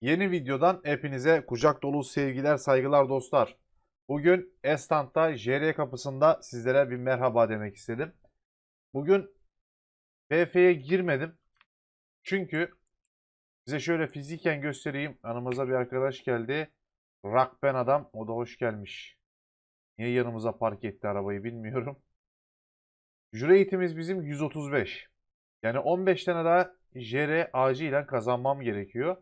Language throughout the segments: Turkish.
Yeni videodan hepinize kucak dolu sevgiler, saygılar dostlar. Bugün Estant'ta JR kapısında sizlere bir merhaba demek istedim. Bugün BF'ye girmedim. Çünkü size şöyle fiziken göstereyim. Yanımıza bir arkadaş geldi. Rakben adam. O da hoş gelmiş. Niye yanımıza park etti arabayı bilmiyorum. Jüreitimiz bizim 135. Yani 15 tane daha JR acilen kazanmam gerekiyor.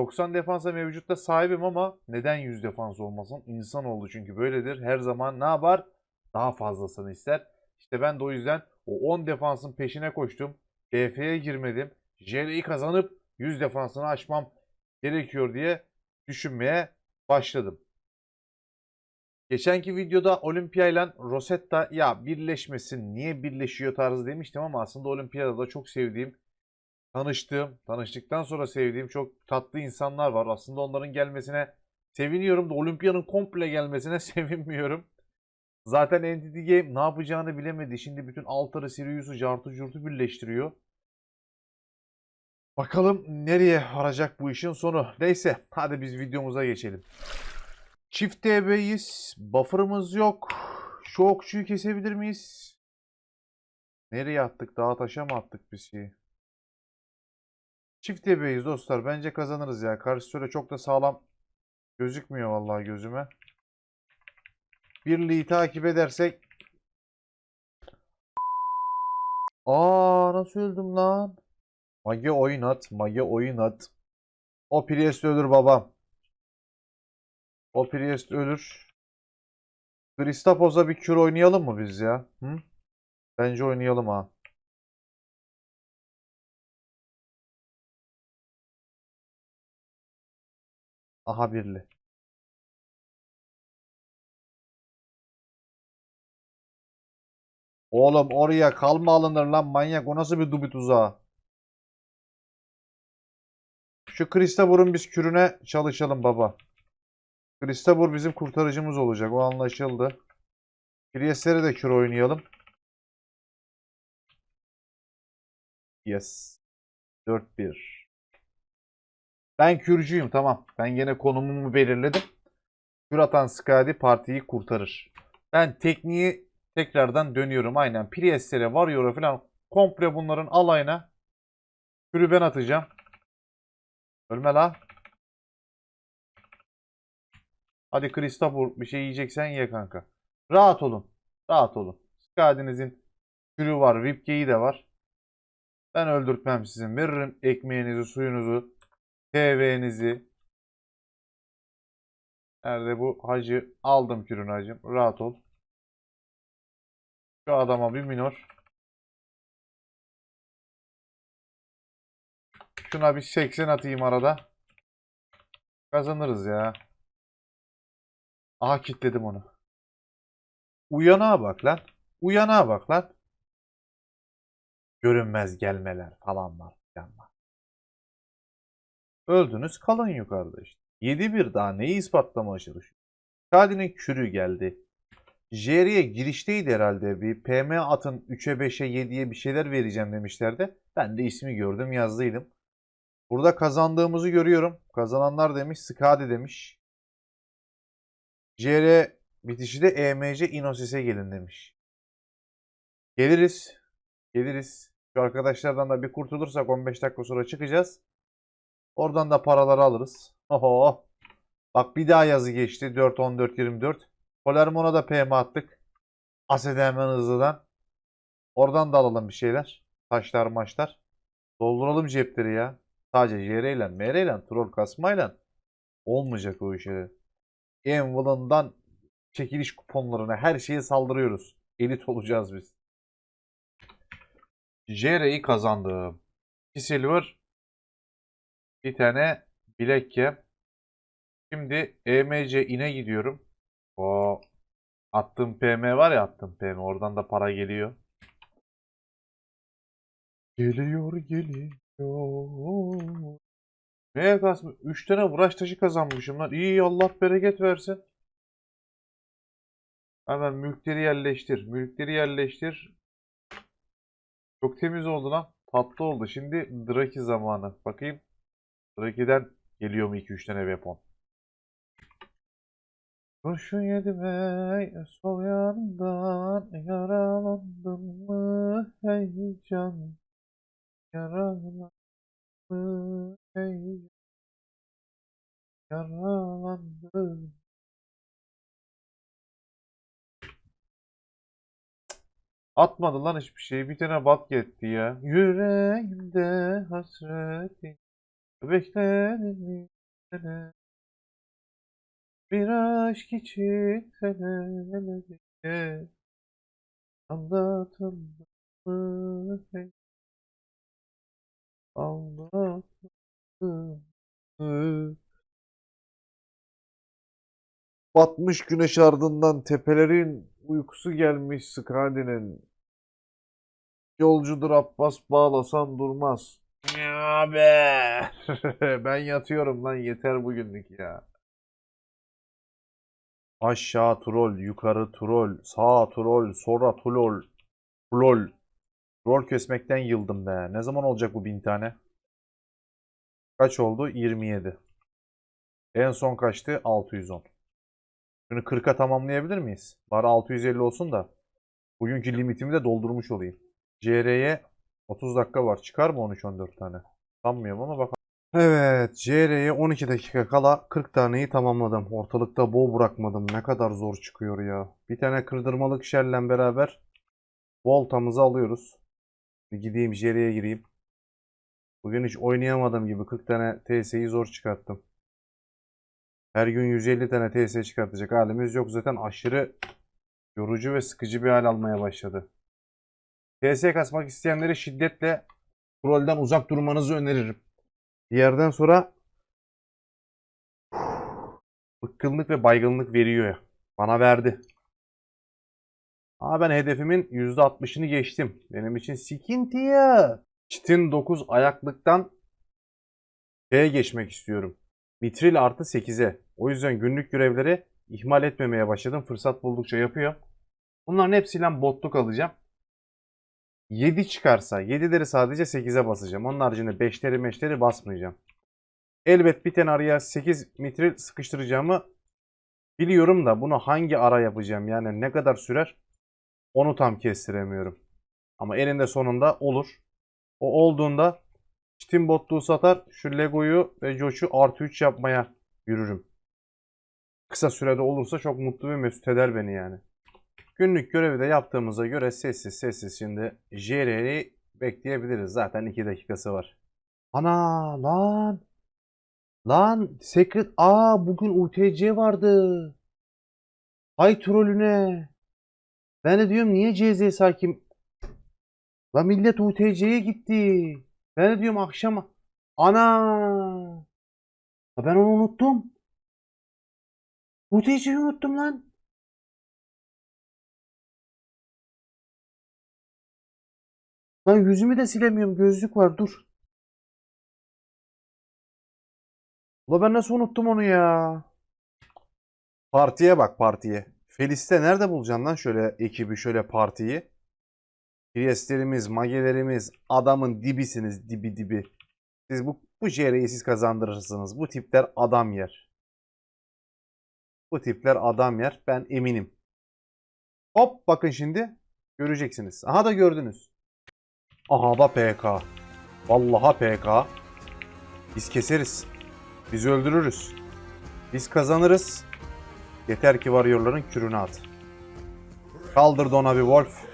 90 defansa mevcutta sahibim ama neden 100 defans olmasın? İnsan oldu çünkü böyledir. Her zaman ne yapar? Daha fazlasını ister. İşte ben de o yüzden o 10 defansın peşine koştum. BF'ye girmedim. JR'yi kazanıp 100 defansını açmam gerekiyor diye düşünmeye başladım. Geçenki videoda Olimpia ile Rosetta ya birleşmesin niye birleşiyor tarzı demiştim ama aslında Olimpia'da da çok sevdiğim tanıştığım, tanıştıktan sonra sevdiğim çok tatlı insanlar var. Aslında onların gelmesine seviniyorum da Olimpiya'nın komple gelmesine sevinmiyorum. Zaten Entity Game ne yapacağını bilemedi. Şimdi bütün Altar'ı, Sirius'u, Cart'ı, Curt'u birleştiriyor. Bakalım nereye varacak bu işin sonu. Neyse hadi biz videomuza geçelim. Çift TB'yiz. Buffer'ımız yok. Şu okçuyu kesebilir miyiz? Nereye attık? Dağa taşa mı attık biz şeyi? Çift TB'yiz dostlar. Bence kazanırız ya. Karşı öyle çok da sağlam gözükmüyor vallahi gözüme. Birliği takip edersek. Aa nasıl öldüm lan? Mage oynat. Mage oynat. O Priest ölür babam. O Priest ölür. Kristapos'a bir kür oynayalım mı biz ya? Hı? Bence oynayalım ha. Aha birli. Oğlum oraya kalma alınır lan manyak. O nasıl bir dubi tuzağı? Şu Kristabur'un biz kürüne çalışalım baba. Kristabur bizim kurtarıcımız olacak. O anlaşıldı. Priest'lere de kür oynayalım. Yes. 4-1. Ben kürcüyüm tamam. Ben gene konumumu belirledim. Kür atan Skadi partiyi kurtarır. Ben tekniği tekrardan dönüyorum. Aynen. Priest'lere, Warrior'a falan komple bunların alayına kürü ben atacağım. Ölme la. Hadi Kristapur bir şey yiyeceksen ye kanka. Rahat olun. Rahat olun. Skadi'nizin kürü var. Vipke'yi de var. Ben öldürtmem sizin. Veririm ekmeğinizi, suyunuzu, TV'nizi. Nerede bu hacı? Aldım kürünü hacım. Rahat ol. Şu adama bir minor. Şuna bir 80 atayım arada. Kazanırız ya. Aha kilitledim onu. Uyanağa bak lan. Uyanağa bak lan. Görünmez gelmeler falan var. Falan. Öldünüz kalın yukarıda işte. 7-1 daha neyi ispatlamaya çalışıyor? Kadi'nin kürü geldi. Jerry'e girişteydi herhalde. Bir PM atın 3'e 5'e 7'ye bir şeyler vereceğim demişlerdi. Ben de ismi gördüm yazdıydım. Burada kazandığımızı görüyorum. Kazananlar demiş. Skadi demiş. JR bitişi de EMC Inosis'e gelin demiş. Geliriz. Geliriz. Şu arkadaşlardan da bir kurtulursak 15 dakika sonra çıkacağız. Oradan da paraları alırız. Oho. Bak bir daha yazı geçti. 4 14 24. Polermon'a da PM attık. Asede hemen hızlıdan. Oradan da alalım bir şeyler. Taşlar maçlar. Dolduralım cepleri ya. Sadece JR ile, MR ile, troll kasmayla olmayacak o işe. Envil'ından çekiliş kuponlarına her şeye saldırıyoruz. Elit olacağız biz. JR'yi kazandım. 2 silver. Bir tane bilekçe. Şimdi EMC ine gidiyorum. O attığım PM var ya attığım PM. Oradan da para geliyor. Geliyor geliyor. Neye kasmış? 3 tane uğraş taşı kazanmışım lan. İyi Allah bereket versin. Hemen mülkleri yerleştir. Mülkleri yerleştir. Çok temiz oldu lan. Tatlı oldu. Şimdi Draki zamanı. Bakayım. Draki'den Geliyor mu 2-3 tane weapon? Kurşun yedim ey sol yandan yaralandım mı hey can yaralandım mı hey yaralandım Atmadı lan hiçbir şey. Bir tane bat gitti ya. Yüreğimde hasretin beklerim seni. Bir aşk için senelerce anlatıldı? Anlatıldı mı? Batmış güneş ardından tepelerin uykusu gelmiş Skadi'nin. Yolcudur Abbas bağlasan durmaz. Ya be. ben yatıyorum lan yeter bugünlük ya. Aşağı troll, yukarı troll, sağa troll, sonra troll, troll. Troll kesmekten yıldım be. Ne zaman olacak bu bin tane? Kaç oldu? 27. En son kaçtı? 610. Şunu 40'a tamamlayabilir miyiz? Bari 650 olsun da. Bugünkü limitimi de doldurmuş olayım. CR'ye 30 dakika var. Çıkar mı 13-14 tane? Sanmıyorum ama bakalım. Evet, CR'ye 12 dakika kala 40 taneyi tamamladım. Ortalıkta boğ bırakmadım. Ne kadar zor çıkıyor ya. Bir tane kırdırmalık şelle beraber voltamızı alıyoruz. Bir gideyim JR'ye gireyim. Bugün hiç oynayamadığım gibi 40 tane TS'yi zor çıkarttım. Her gün 150 tane TS çıkartacak halimiz yok. Zaten aşırı yorucu ve sıkıcı bir hal almaya başladı. TS kasmak isteyenlere şiddetle trollden uzak durmanızı öneririm. Bir yerden sonra bıkkınlık ve baygınlık veriyor ya. Bana verdi. Ama ben hedefimin %60'ını geçtim. Benim için sıkıntı ya. Çitin 9 ayaklıktan Ş'ye geçmek istiyorum. Mitril artı 8'e. O yüzden günlük görevleri ihmal etmemeye başladım. Fırsat buldukça yapıyorum. Bunların hepsiyle botluk alacağım. 7 çıkarsa 7'leri sadece 8'e basacağım. Onun haricinde 5'leri 5'leri basmayacağım. Elbet bir tane araya 8 mitril sıkıştıracağımı biliyorum da bunu hangi ara yapacağım yani ne kadar sürer onu tam kestiremiyorum. Ama elinde sonunda olur. O olduğunda Steam botluğu satar şu Lego'yu ve Josh'u artı 3 yapmaya yürürüm. Kısa sürede olursa çok mutlu ve mesut eder beni yani. Günlük görevi de yaptığımıza göre sessiz sessiz şimdi JR'yi bekleyebiliriz. Zaten 2 dakikası var. Ana lan. Lan Secret. Aa bugün UTC vardı. Ay trolüne. Ben de diyorum niye CZ hakim. La millet UTC'ye gitti. Ben de diyorum akşam. Ana. Ben onu unuttum. UTC'yi unuttum lan. Lan yüzümü de silemiyorum. Gözlük var. Dur. Ula ben nasıl unuttum onu ya? Partiye bak partiye. Felis'te nerede bulacaksın lan şöyle ekibi, şöyle partiyi? Priestlerimiz, magelerimiz, adamın dibisiniz, dibi dibi. Siz bu, bu JR'yi siz kazandırırsınız. Bu tipler adam yer. Bu tipler adam yer. Ben eminim. Hop bakın şimdi. Göreceksiniz. Aha da gördünüz. Aha da PK. Vallaha PK. Biz keseriz. Biz öldürürüz. Biz kazanırız. Yeter ki warrior'ların kürünü at. Kaldır Dona bir Wolf.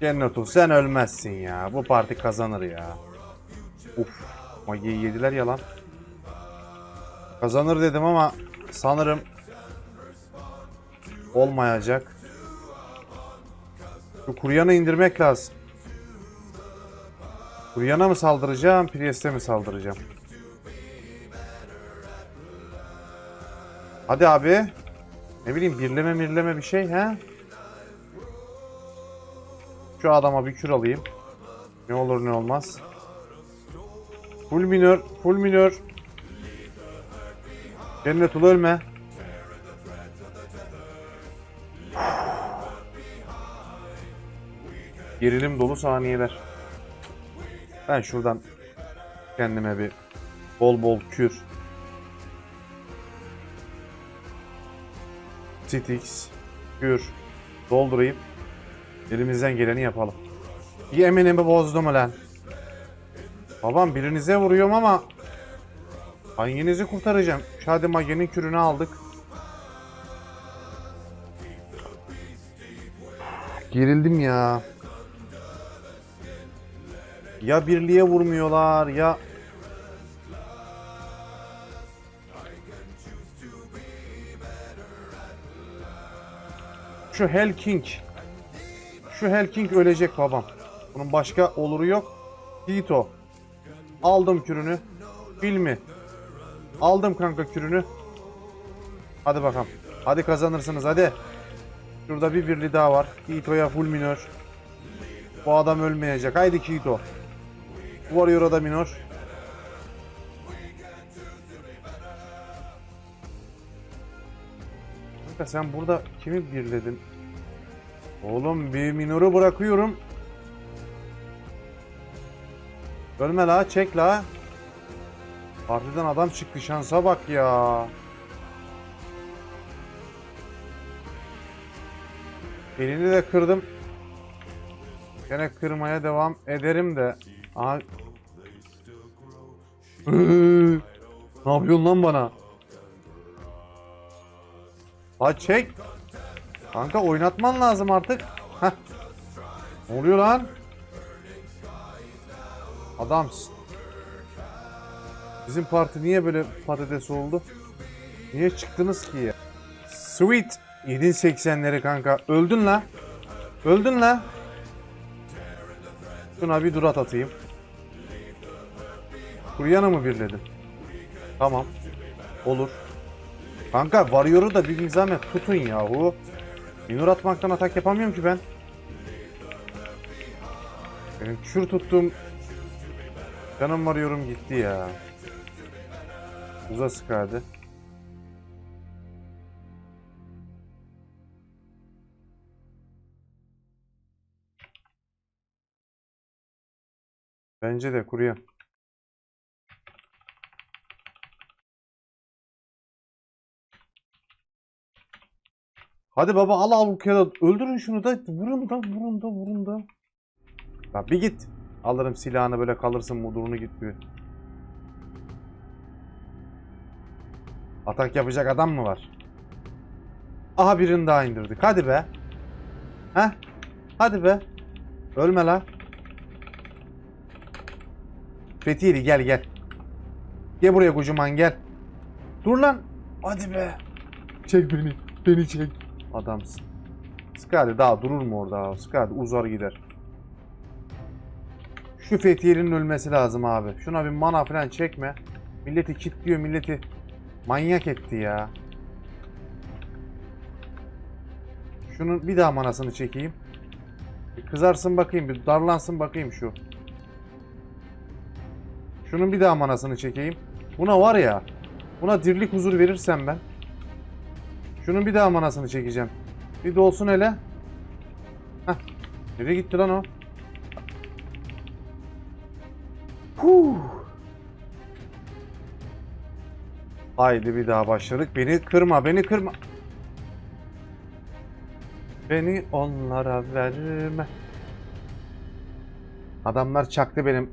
Cennetul sen ölmezsin ya. Bu parti kazanır ya. Uf. Magi'yi yediler ya lan. Kazanır dedim ama sanırım olmayacak. Şu Kuryan'ı indirmek lazım. Kuryan'a mı saldıracağım, Priest'e mi saldıracağım? Hadi abi. Ne bileyim birleme mirleme bir şey he? Şu adama bir kür alayım. Ne olur ne olmaz. Full minör, full minör. Cennet ul ölme. Gerilim dolu saniyeler. Ben şuradan kendime bir Bol bol kür. Stix. Kür. Doldurayım. Elimizden geleni yapalım. Yeminimi bozdu mu lan? Babam birinize vuruyorum ama hanginizi kurtaracağım? Şadi Mage'nin kürünü aldık. Gerildim ya. Ya birliğe vurmuyorlar ya Şu Hell King. Şu Hell King ölecek babam. Bunun başka oluru yok. Hito. Aldım kürünü. Filmi. Aldım kanka kürünü. Hadi bakalım. Hadi kazanırsınız hadi. Şurada bir birli daha var. Hito'ya full minör. Bu adam ölmeyecek. Haydi Hito. Warrior'a da minör. Kanka sen burada kimi birledin? Oğlum bir minörü bırakıyorum. Ölme la çek la. Partiden adam çıktı şansa bak ya. Elini de kırdım. Gene kırmaya devam ederim de. Aha. ne yapıyorsun lan bana? Ha çek. Kanka oynatman lazım artık. Heh. Ne oluyor lan? Adamsın. Bizim parti niye böyle patates oldu? Niye çıktınız ki ya? Sweet 780'leri kanka. Öldün la. Öldün la. Şuna bir durat atayım. Kuryana mı birledim? Tamam. Olur. Kanka Warrior'u da bir zahmet tutun yahu. Minor atmaktan atak yapamıyorum ki ben. Benim kür tuttuğum canım Warrior'um gitti ya. Uza sık. Bence de kuruyan. Hadi baba al al bu kağıdı. Öldürün şunu da. Vurun da vurun da vurun da. Ya bir git. Alırım silahını böyle kalırsın mudurunu git bir. Atak yapacak adam mı var? Aha birini daha indirdik. Hadi be. Heh. Hadi be. Ölme la. Fethiyeli gel gel. Gel buraya kocaman gel. Dur lan. Hadi be. Çek beni. Beni çek. Adamsın. Skadi daha durur mu orada? Skadi uzar gider. Şu Fethiye'nin ölmesi lazım abi. Şuna bir mana falan çekme. Milleti kilitliyor milleti. Manyak etti ya. Şunun bir daha manasını çekeyim. Bir kızarsın bakayım, bir darlansın bakayım şu. Şunun bir daha manasını çekeyim. Buna var ya, buna dirlik huzur verirsem ben. Şunun bir daha manasını çekeceğim. Bir dolsun hele. Heh. Nereye gitti lan o? Huh. Haydi bir daha başladık. Beni kırma, beni kırma. Beni onlara verme. Adamlar çaktı benim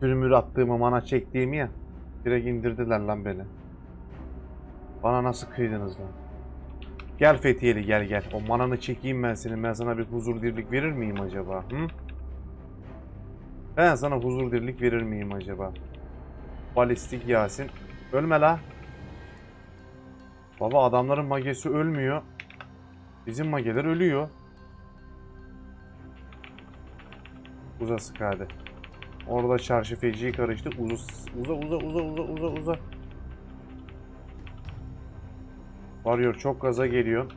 Pürmür attığımı, mana çektiğimi ya. Direkt indirdiler lan beni. Bana nasıl kıydınız lan? Gel Fethiyeli gel gel. O mananı çekeyim ben senin. Ben sana bir huzur dirlik verir miyim acaba? Hı? Ben sana huzur dirlik verir miyim acaba? Balistik Yasin. Ölme la. Baba adamların magesi ölmüyor. Bizim mageler ölüyor. Uza sık hadi. Orada çarşı feciyi karıştı. Uza uza uza uza uza uza uza. Varıyor çok gaza geliyor.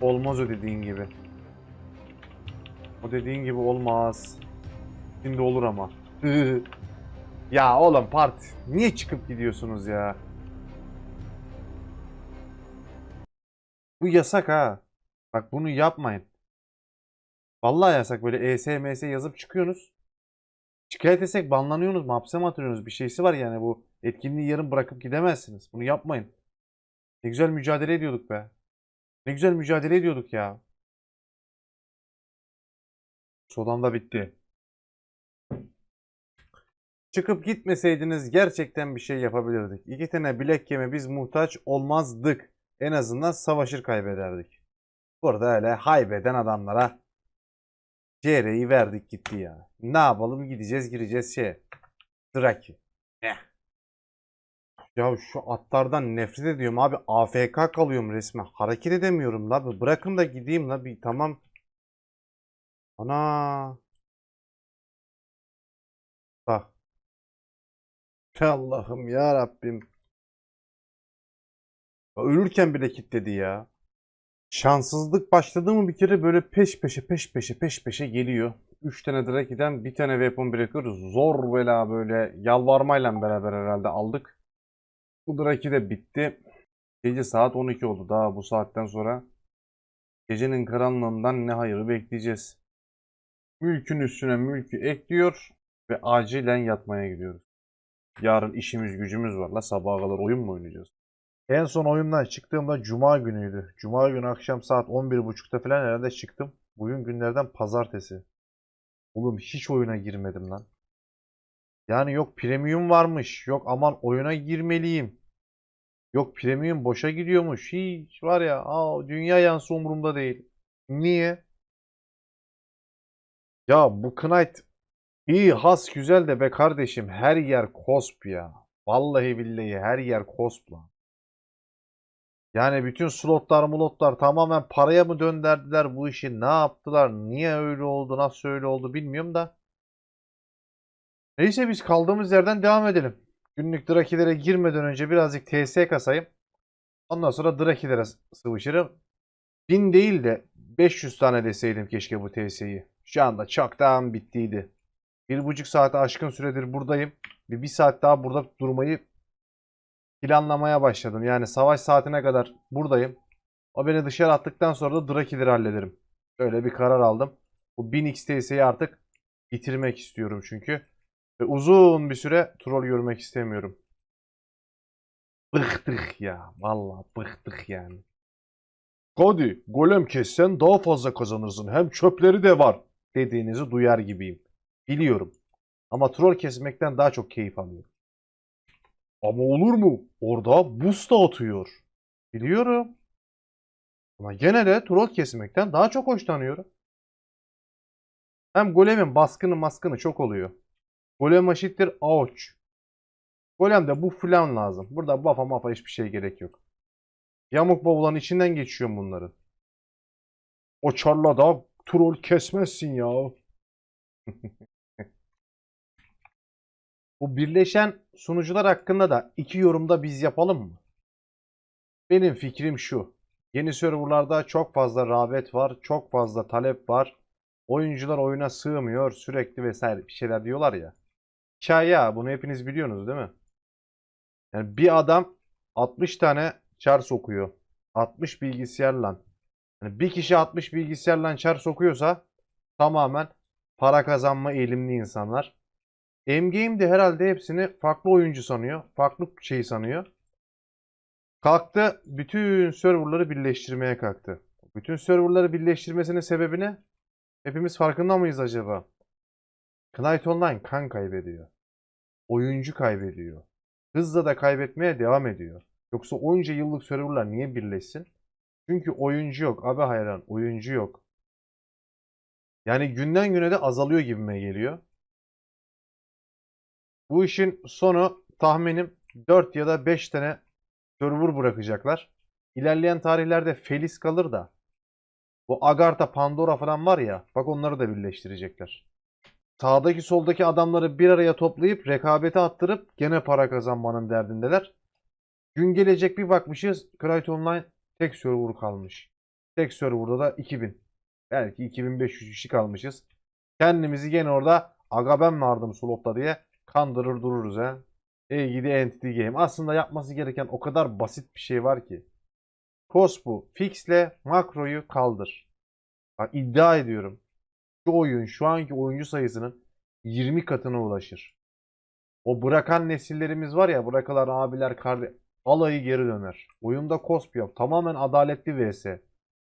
Olmaz o dediğin gibi. O dediğin gibi olmaz. Şimdi olur ama. ya oğlum part. Niye çıkıp gidiyorsunuz ya? Bu yasak ha. Bak bunu yapmayın. Vallahi yasak böyle ESMS yazıp çıkıyorsunuz. Şikayet etsek banlanıyorsunuz mu? Hapse mi atıyorsunuz? Bir şeysi var yani bu. Etkinliği yarım bırakıp gidemezsiniz. Bunu yapmayın. Ne güzel mücadele ediyorduk be. Ne güzel mücadele ediyorduk ya. Sodan da bitti. Çıkıp gitmeseydiniz gerçekten bir şey yapabilirdik. İki tane bilek yeme biz muhtaç olmazdık. En azından savaşır kaybederdik. Burada öyle haybeden adamlara CR'yi verdik gitti ya. Ne yapalım gideceğiz gireceğiz şey. Draki. Eh. Ya şu atlardan nefret ediyorum abi. AFK kalıyorum resmen. Hareket edemiyorum la. Bırakın da gideyim la. Bir tamam. Ana. Bak. Allah'ım ya Rabbim. Ölürken bile kilitledi ya. Şanssızlık başladı mı bir kere böyle peş peşe peş peşe peş peşe geliyor. 3 tane Draki'den bir tane Weapon Breaker zor bela böyle yalvarmayla beraber herhalde aldık. Bu Draki de bitti. Gece saat 12 oldu. Daha bu saatten sonra gecenin karanlığından ne hayırı bekleyeceğiz. Mülkün üstüne mülkü ekliyor ve acilen yatmaya gidiyoruz. Yarın işimiz gücümüz var la sabaha kadar oyun mu oynayacağız? En son oyundan çıktığımda Cuma günüydü. Cuma günü akşam saat 11.30'da falan herhalde çıktım. Bugün günlerden pazartesi. Oğlum hiç oyuna girmedim lan. Yani yok premium varmış. Yok aman oyuna girmeliyim. Yok premium boşa gidiyormuş. Hiç var ya aa, dünya yansı umurumda değil. Niye? Ya bu Knight iyi has güzel de be kardeşim her yer cosp ya. Vallahi billahi her yer cosp lan. Yani bütün slotlar mulotlar tamamen paraya mı döndürdüler bu işi? Ne yaptılar? Niye öyle oldu? Nasıl öyle oldu bilmiyorum da. Neyse biz kaldığımız yerden devam edelim. Günlük Drakilere girmeden önce birazcık TS kasayım. Ondan sonra Drakilere sıvışırım. 1000 değil de 500 tane deseydim keşke bu TS'yi. Şu anda çoktan bittiydi. Bir buçuk saate aşkın süredir buradayım. Bir, bir saat daha burada durmayı planlamaya başladım. Yani savaş saatine kadar buradayım. O beni dışarı attıktan sonra da Drakileri hallederim. Öyle bir karar aldım. Bu 1000 XTS'yi artık bitirmek istiyorum çünkü. Ve uzun bir süre troll görmek istemiyorum. Bıktık ya. Vallahi bıktık yani. Hadi golem kessen daha fazla kazanırsın. Hem çöpleri de var dediğinizi duyar gibiyim. Biliyorum. Ama troll kesmekten daha çok keyif alıyorum. Ama olur mu? Orada buz da atıyor. Biliyorum. Ama gene de troll kesmekten daha çok hoşlanıyorum. Hem golemin baskını maskını çok oluyor. Golem eşittir ouch. Golemde bu falan lazım. Burada bafa mafa hiçbir şey gerek yok. Yamuk bavulan içinden geçiyorum bunları. O çarla da troll kesmezsin ya. Bu birleşen sunucular hakkında da iki yorumda biz yapalım mı? Benim fikrim şu. Yeni serverlarda çok fazla rağbet var, çok fazla talep var. Oyuncular oyuna sığmıyor, sürekli vesaire bir şeyler diyorlar ya. Hikaye bunu hepiniz biliyorsunuz değil mi? Yani bir adam 60 tane çar sokuyor. 60 bilgisayarla. Yani bir kişi 60 bilgisayarla çar sokuyorsa tamamen para kazanma eğilimli insanlar. Endgame de herhalde hepsini farklı oyuncu sanıyor. Farklı şey sanıyor. Kalktı bütün serverları birleştirmeye kalktı. Bütün serverları birleştirmesinin sebebi ne? Hepimiz farkında mıyız acaba? Knight Online kan kaybediyor. Oyuncu kaybediyor. Hızla da kaybetmeye devam ediyor. Yoksa onca yıllık serverlar niye birleşsin? Çünkü oyuncu yok. Abi hayran oyuncu yok. Yani günden güne de azalıyor gibime geliyor. Bu işin sonu tahminim 4 ya da 5 tane server bırakacaklar. İlerleyen tarihlerde Felis kalır da bu Agartha, Pandora falan var ya bak onları da birleştirecekler. Sağdaki soldaki adamları bir araya toplayıp rekabete attırıp gene para kazanmanın derdindeler. Gün gelecek bir bakmışız Cryte Online tek server kalmış. Tek serverda da 2000. Belki 2500 kişi kalmışız. Kendimizi gene orada aga ben vardım slotta diye kandırır dururuz ha. Ey gidi Entity Game. Aslında yapması gereken o kadar basit bir şey var ki. Cospu fixle makroyu kaldır. Bak iddia ediyorum. Oyun şu anki oyuncu sayısının 20 katına ulaşır. O bırakan nesillerimiz var ya bırakılan abiler kardeş alayı geri döner. Oyunda cosp yok. Tamamen adaletli vs.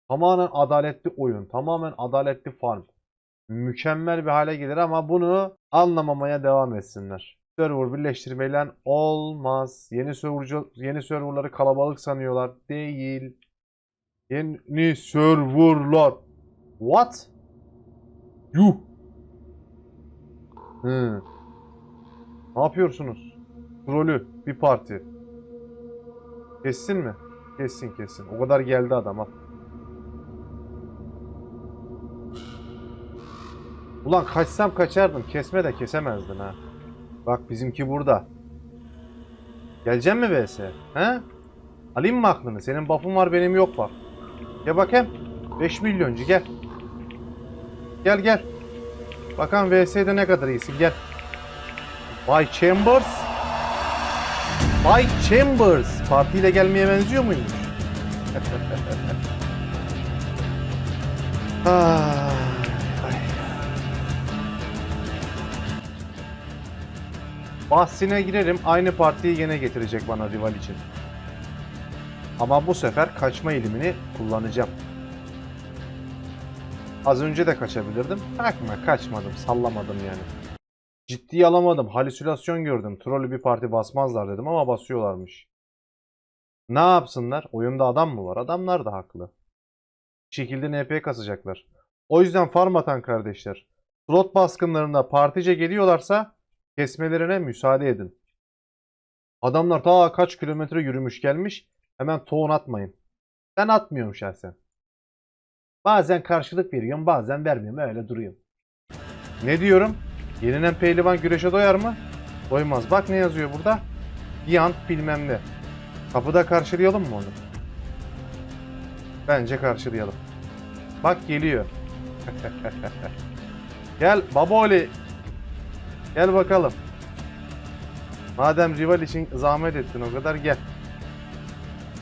Tamamen adaletli oyun. Tamamen adaletli farm. Mükemmel bir hale gelir ama bunu anlamamaya devam etsinler. Server birleştirmeyle olmaz. Yeni server, yeni serverları kalabalık sanıyorlar. Değil. Yeni serverlar. What? Yuh. Hı. Ne yapıyorsunuz? Trolü bir parti. Kessin mi? Kessin kessin. O kadar geldi adam al. Ulan kaçsam kaçardım. Kesme de kesemezdin ha. Bak bizimki burada. Gelecek mi vs? He? Alayım mı aklını? Senin buff'un var benim yok bak. Gel bakayım. 5 milyoncu gel. Gel gel. Bakalım VS'de ne kadar iyisin gel. Bay Chambers. Bay Chambers. Partiyle gelmeye benziyor muymuş? Ah. Bahsine girerim. Aynı partiyi gene getirecek bana rival için. Ama bu sefer kaçma eğilimini kullanacağım. Az önce de kaçabilirdim. Bakma kaçmadım, sallamadım yani. Ciddiye alamadım. Halüsinasyon gördüm. Trollü bir parti basmazlar dedim ama basıyorlarmış. Ne yapsınlar? Oyunda adam mı var? Adamlar da haklı. Bir şekilde NP kasacaklar. O yüzden farm atan kardeşler. Slot baskınlarında partice geliyorlarsa kesmelerine müsaade edin. Adamlar ta kaç kilometre yürümüş gelmiş. Hemen tohum atmayın. Ben atmıyorum şahsen. Bazen karşılık veriyorum, bazen vermiyorum. Öyle duruyorum. Ne diyorum? Yeninen pehlivan güreşe doyar mı? Doymaz. Bak ne yazıyor burada? Bir ant bilmem ne. Kapıda karşılayalım mı onu? Bence karşılayalım. Bak geliyor. Gel Baboli. Gel bakalım. Madem rival için zahmet ettin o kadar gel.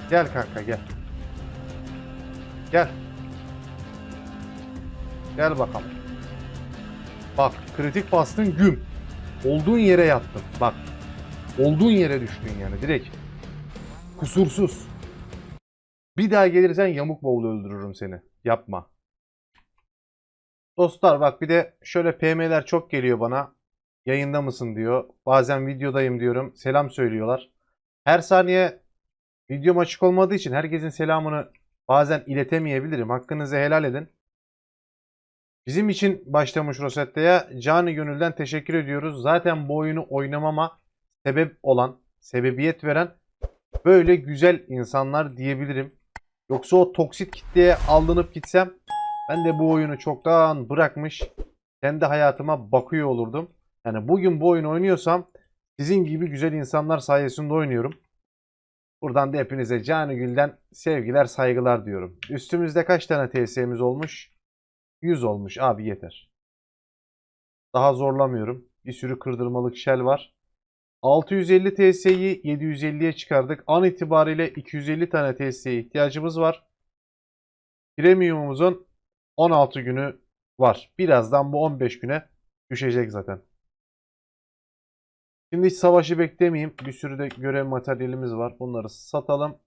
Gel kanka gel. Gel. Gel bakalım. Bak kritik bastın güm. Olduğun yere yattın. Bak. Olduğun yere düştün yani direkt. Kusursuz. Bir daha gelirsen yamuk boğulu öldürürüm seni. Yapma. Dostlar bak bir de şöyle PM'ler çok geliyor bana. Yayında mısın diyor. Bazen videodayım diyorum. Selam söylüyorlar. Her saniye videom açık olmadığı için herkesin selamını bazen iletemeyebilirim. Hakkınızı helal edin. Bizim için başlamış Rosette'ye canı gönülden teşekkür ediyoruz. Zaten bu oyunu oynamama sebep olan, sebebiyet veren böyle güzel insanlar diyebilirim. Yoksa o toksit kitleye aldanıp gitsem ben de bu oyunu çoktan bırakmış kendi hayatıma bakıyor olurdum. Yani bugün bu oyunu oynuyorsam sizin gibi güzel insanlar sayesinde oynuyorum. Buradan da hepinize canı gülden sevgiler saygılar diyorum. Üstümüzde kaç tane TS'miz olmuş? 100 olmuş abi yeter. Daha zorlamıyorum. Bir sürü kırdırmalık shell var. 650 TS'yi 750'ye çıkardık. An itibariyle 250 tane TS'ye ihtiyacımız var. Premium'umuzun 16 günü var. Birazdan bu 15 güne düşecek zaten. Şimdi hiç savaşı beklemeyeyim. Bir sürü de görev materyalimiz var. Bunları satalım.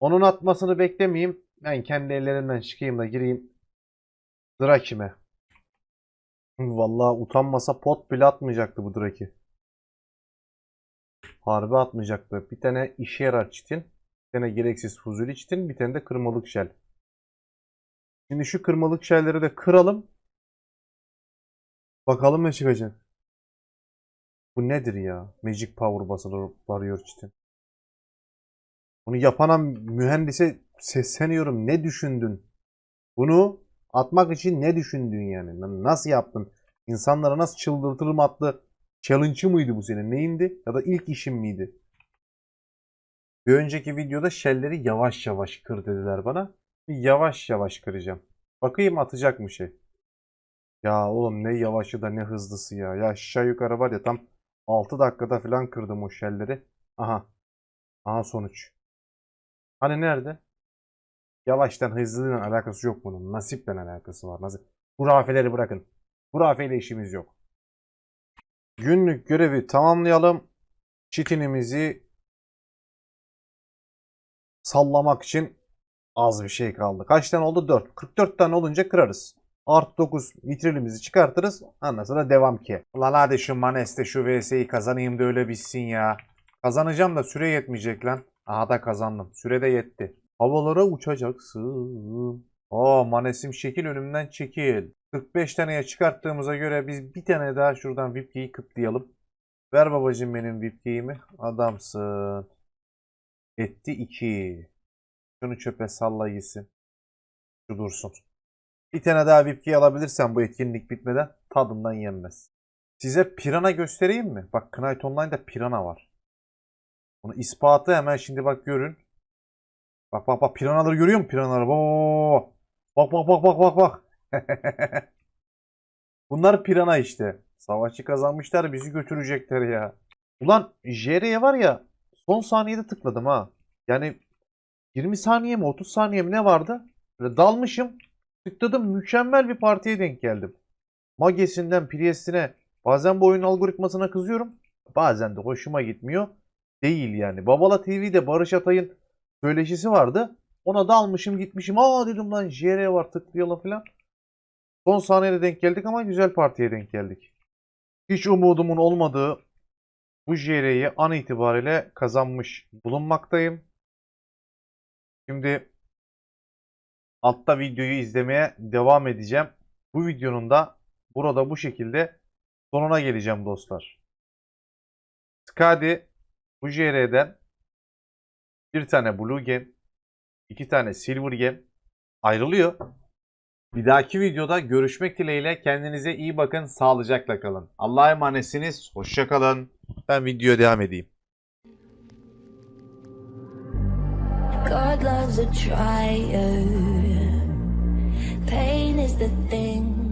Onun atmasını beklemeyeyim. Ben kendi ellerimden çıkayım da gireyim. Draki'me. Vallahi utanmasa pot bile atmayacaktı bu Draki. Harbi atmayacaktı. Bir tane işe yarar çitin. Bir tane gereksiz fuzuli çitin. Bir tane de kırmalık şel. Şimdi şu kırmalık şelleri de kıralım. Bakalım ne çıkacak. Bu nedir ya? Magic Power basılı varıyor çitin. Bunu yapana mühendise sesleniyorum. Ne düşündün? Bunu atmak için ne düşündün yani? Nasıl yaptın? İnsanlara nasıl çıldırtırım adlı challenge'ı mıydı bu senin? Neyindi? Ya da ilk işin miydi? Bir önceki videoda shell'leri yavaş yavaş kır dediler bana. Yavaş yavaş kıracağım. Bakayım atacak mı şey. Ya oğlum ne yavaşı da ne hızlısı ya. Ya aşağı yukarı var ya tam 6 dakikada falan kırdım o shell'leri. Aha. Aha sonuç. Hani nerede? Yavaştan hızlılığın alakası yok bunun. Nasiple alakası var. Nasip. Hurafeleri bırakın. Hurafeyle işimiz yok. Günlük görevi tamamlayalım. Çitinimizi sallamak için az bir şey kaldı. Kaç tane oldu? 4. 44 tane olunca kırarız. Art 9 vitrinimizi çıkartırız. Ondan sonra devam ki. Ulan hadi şu Manes'te şu VS'yi kazanayım da öyle bitsin ya. Kazanacağım da süre yetmeyecek lan. Aha da kazandım. Süre de yetti. Havalara uçacaksın. Oo Manes'im şekil önümden çekil. 45 taneye çıkarttığımıza göre biz bir tane daha şuradan VIP'yi kıtlayalım. Ver babacım benim VIP'imi. Adamsın. Etti 2. Şunu çöpe salla gitsin. Şu dursun. Bir tane daha VIP'yi alabilirsen bu etkinlik bitmeden tadından yenmez. Size Pirana göstereyim mi? Bak Knight Online'da Pirana var. Bunu ispatı hemen şimdi bak görün. Bak bak bak Piranaları görüyor musun? Piranaları. Bak bak bak bak bak bak. bak. Bunlar Pirana işte. Savaşçı kazanmışlar bizi götürecekler ya. Ulan JR'ye var ya son saniyede tıkladım ha. Yani 20 saniye mi 30 saniye mi ne vardı? Böyle dalmışım. Tıkladım mükemmel bir partiye denk geldim. Mages'inden Priest'ine bazen bu oyun algoritmasına kızıyorum. Bazen de hoşuma gitmiyor. Değil yani. Babala TV'de Barış Atay'ın söyleşisi vardı. Ona da almışım gitmişim. Aa dedim lan JR var tıklayalım falan. Son saniyede denk geldik ama güzel partiye denk geldik. Hiç umudumun olmadığı bu JR'yi an itibariyle kazanmış bulunmaktayım. Şimdi altta videoyu izlemeye devam edeceğim. Bu videonun da burada bu şekilde sonuna geleceğim dostlar. Skadi bu JR'den bir tane Blue Gem, iki tane Silver Gem ayrılıyor. Bir dahaki videoda görüşmek dileğiyle kendinize iyi bakın, sağlıcakla kalın. Allah'a emanetsiniz, hoşça kalın. Ben videoya devam edeyim. God loves a trier. Pain is the thing